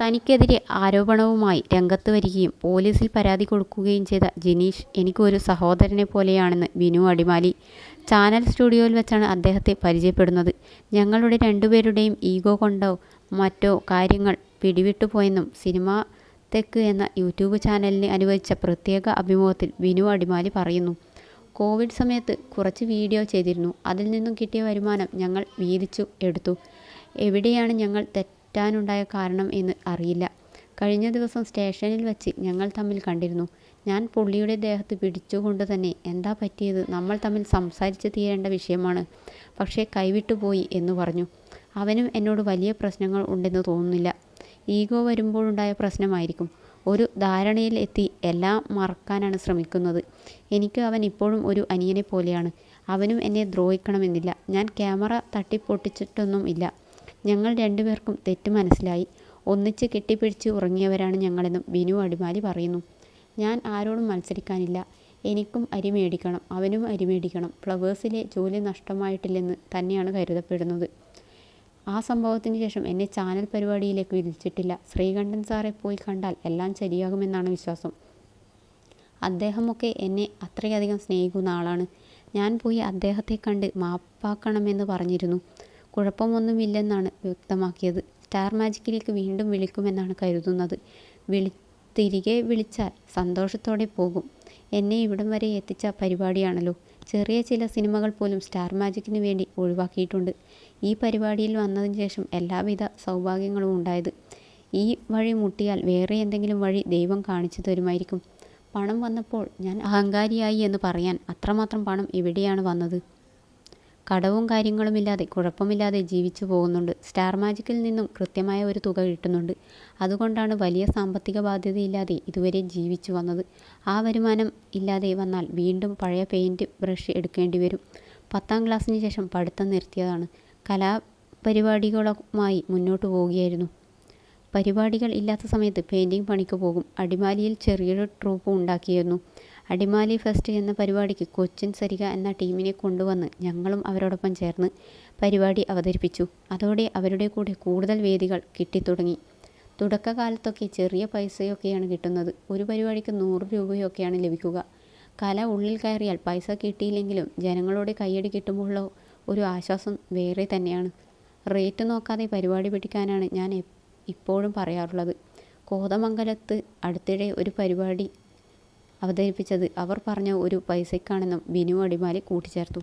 തനിക്കെതിരെ ആരോപണവുമായി രംഗത്ത് വരികയും പോലീസിൽ പരാതി കൊടുക്കുകയും ചെയ്ത ജിനീഷ് എനിക്കൊരു സഹോദരനെ പോലെയാണെന്ന് വിനു അടിമാലി. ചാനൽ സ്റ്റുഡിയോയിൽ വെച്ചാണ് അദ്ദേഹത്തെ പരിചയപ്പെടുന്നത്. ഞങ്ങളുടെ രണ്ടുപേരുടെയും ഈഗോ കൊണ്ടോ മറ്റോ കാര്യങ്ങൾ പിടിവിട്ടുപോയെന്നും സിനിമ തെക്ക് എന്ന യൂട്യൂബ് ചാനലിന് അനുവദിച്ച പ്രത്യേക അഭിമുഖത്തിൽ വിനു അടിമാലി പറയുന്നു. കോവിഡ് സമയത്ത് കുറച്ച് വീഡിയോ ചെയ്തിരുന്നു. അതിൽ നിന്നും കിട്ടിയ വരുമാനം ഞങ്ങൾ വീതിച്ചു എടുത്തു. എവിടെയാണ് ഞങ്ങൾ തെറ്റാനുണ്ടായ കാരണം എന്ന് അറിയില്ല. കഴിഞ്ഞ ദിവസം സ്റ്റേഷനിൽ വച്ച് ഞങ്ങൾ തമ്മിൽ കണ്ടിരുന്നു. ഞാൻ പുള്ളിയുടെ ദേഹത്ത് പിടിച്ചുകൊണ്ട് തന്നെ എന്താ പറ്റിയത്? നമ്മൾ തമ്മിൽ സംസാരിച്ച് തീരേണ്ട വിഷയമാണ്. പക്ഷേ കൈവിട്ടുപോയി എന്ന് പറഞ്ഞു. അവനും എന്നോട് വലിയ പ്രശ്നങ്ങൾ ഉണ്ടെന്ന് തോന്നുന്നില്ല. ഈഗോ വരുമ്പോഴുണ്ടായ പ്രശ്നമായിരിക്കും. ഒരു ധാരണയിൽ എത്തി എല്ലാം മറക്കാനാണ് ശ്രമിക്കുന്നത്. എനിക്ക് അവൻ ഇപ്പോഴും ഒരു അനിയനെ പോലെയാണ്. അവനും എന്നെ ദ്രോഹിക്കണമെന്നില്ല. ഞാൻ ക്യാമറ തട്ടിപ്പൊട്ടിച്ചിട്ടൊന്നും ഇല്ല. ഞങ്ങൾ രണ്ടുപേർക്കും തെറ്റ് മനസ്സിലായി. ഒന്നിച്ച് കെട്ടിപ്പിടിച്ച് ഉറങ്ങിയവരാണ് ഞങ്ങളെന്നും ബിനു അടിമാലി പറയുന്നു. ഞാൻ ആരോടും മത്സരിക്കാനില്ല. എനിക്കും അരി മേടിക്കണം അവനും അരി മേടിക്കണം. ഫ്ലവേഴ്സിലെ ജോലി നഷ്ടമായിട്ടില്ലെന്ന് തന്നെയാണ് കരുതപ്പെടുന്നത്. ആ സംഭവത്തിന് ശേഷം എന്നെ ചാനൽ പരിപാടിയിലേക്ക് വിളിച്ചിട്ടില്ല. ശ്രീകണ്ഠൻ സാറെ പോയി കണ്ടാൽ എല്ലാം ശരിയാകുമെന്നാണ് വിശ്വാസം. അദ്ദേഹമൊക്കെ എന്നെ അത്രയധികം സ്നേഹിക്കുന്ന ആളാണ്. ഞാൻ പോയി അദ്ദേഹത്തെ കണ്ട് മാപ്പാക്കണമെന്ന് പറഞ്ഞിരുന്നു. കുഴപ്പമൊന്നുമില്ലെന്നാണ് വ്യക്തമാക്കിയത്. സ്റ്റാർ മാജിക്കിലേക്ക് വീണ്ടും വിളിക്കുമെന്നാണ് കരുതുന്നത്. വിളി തിരികെ വിളിച്ചാൽ സന്തോഷത്തോടെ പോകും. എന്നെ ഇവിടം വരെ എത്തിച്ച പരിപാടിയാണല്ലോ. ചെറിയ ചില സിനിമകൾ പോലും സ്റ്റാർ മാജിക്കിന് വേണ്ടി ഒഴിവാക്കിയിട്ടുണ്ട്. ഈ പരിപാടിയിൽ വന്നതിന് ശേഷം എല്ലാവിധ സൗഭാഗ്യങ്ങളും ഉണ്ടായത്. ഈ വഴി മുട്ടിയാൽ വേറെ എന്തെങ്കിലും വഴി ദൈവം കാണിച്ചു തരുമായിരിക്കും. പണം വന്നപ്പോൾ ഞാൻ അഹങ്കാരിയായി എന്ന് പറയാൻ അത്രമാത്രം പണം എവിടെയാണ് വന്നത്? കടവും കാര്യങ്ങളുമില്ലാതെ കുഴപ്പമില്ലാതെ ജീവിച്ചു പോകുന്നുണ്ട്. സ്റ്റാർ മാജിക്കിൽ നിന്നും കൃത്യമായ ഒരു തുക കിട്ടുന്നുണ്ട്. അതുകൊണ്ടാണ് വലിയ സാമ്പത്തിക ബാധ്യതയില്ലാതെ ഇതുവരെ ജീവിച്ചു വന്നത്. ആ വരുമാനം ഇല്ലാതെ വന്നാൽ വീണ്ടും പഴയ പെയിന്റ് ബ്രഷ് എടുക്കേണ്ടി വരും. പത്താം ക്ലാസ്സിന് ശേഷം പഠിത്തം നിർത്തിയതാണ്. കലാപരിപാടികളുമായി മുന്നോട്ട് പോവുകയായിരുന്നു പരിപാടികൾ ഇല്ലാത്ത സമയത്ത് പെയിന്റിങ് പണിക്ക് പോകും. അടിമാലിയിൽ ചെറിയൊരു ട്രൂപ്പ് ഉണ്ടാക്കിയിരുന്നു. അടിമാലി ഫെസ്റ്റ് എന്ന പരിപാടിക്ക് കൊച്ചിൻ സരിക എന്ന ടീമിനെ കൊണ്ടുവന്ന് ഞങ്ങളും അവരോടൊപ്പം ചേർന്ന് പരിപാടി അവതരിപ്പിച്ചു. അതോടെ അവരുടെ കൂടെ കൂടുതൽ വേദികൾ കിട്ടിത്തുടങ്ങി. തുടക്കകാലത്തൊക്കെ ചെറിയ പൈസയൊക്കെയാണ് കിട്ടുന്നത്. ഒരു പരിപാടിക്ക് നൂറ് രൂപയൊക്കെയാണ് ലഭിക്കുക. കല ഉള്ളിൽ കയറിയാൽ പൈസ കിട്ടിയില്ലെങ്കിലും ജനങ്ങളോട് കയ്യടി കിട്ടുമ്പോഴുള്ള ഒരു ആശ്വാസം വേറെ തന്നെയാണ്. റേറ്റ് നോക്കാതെ പരിപാടി പിടിക്കാനാണ് ഞാൻ ഇപ്പോഴും പറയാറുള്ളത്. കോതമംഗലത്ത് അടുത്തിടെ ഒരു പരിപാടി അവതരിപ്പിച്ചത് അവർ പറഞ്ഞ ഒരു പൈസയ്ക്കാണെന്നും ബിനു അടിമാലി കൂട്ടിച്ചേർത്തു.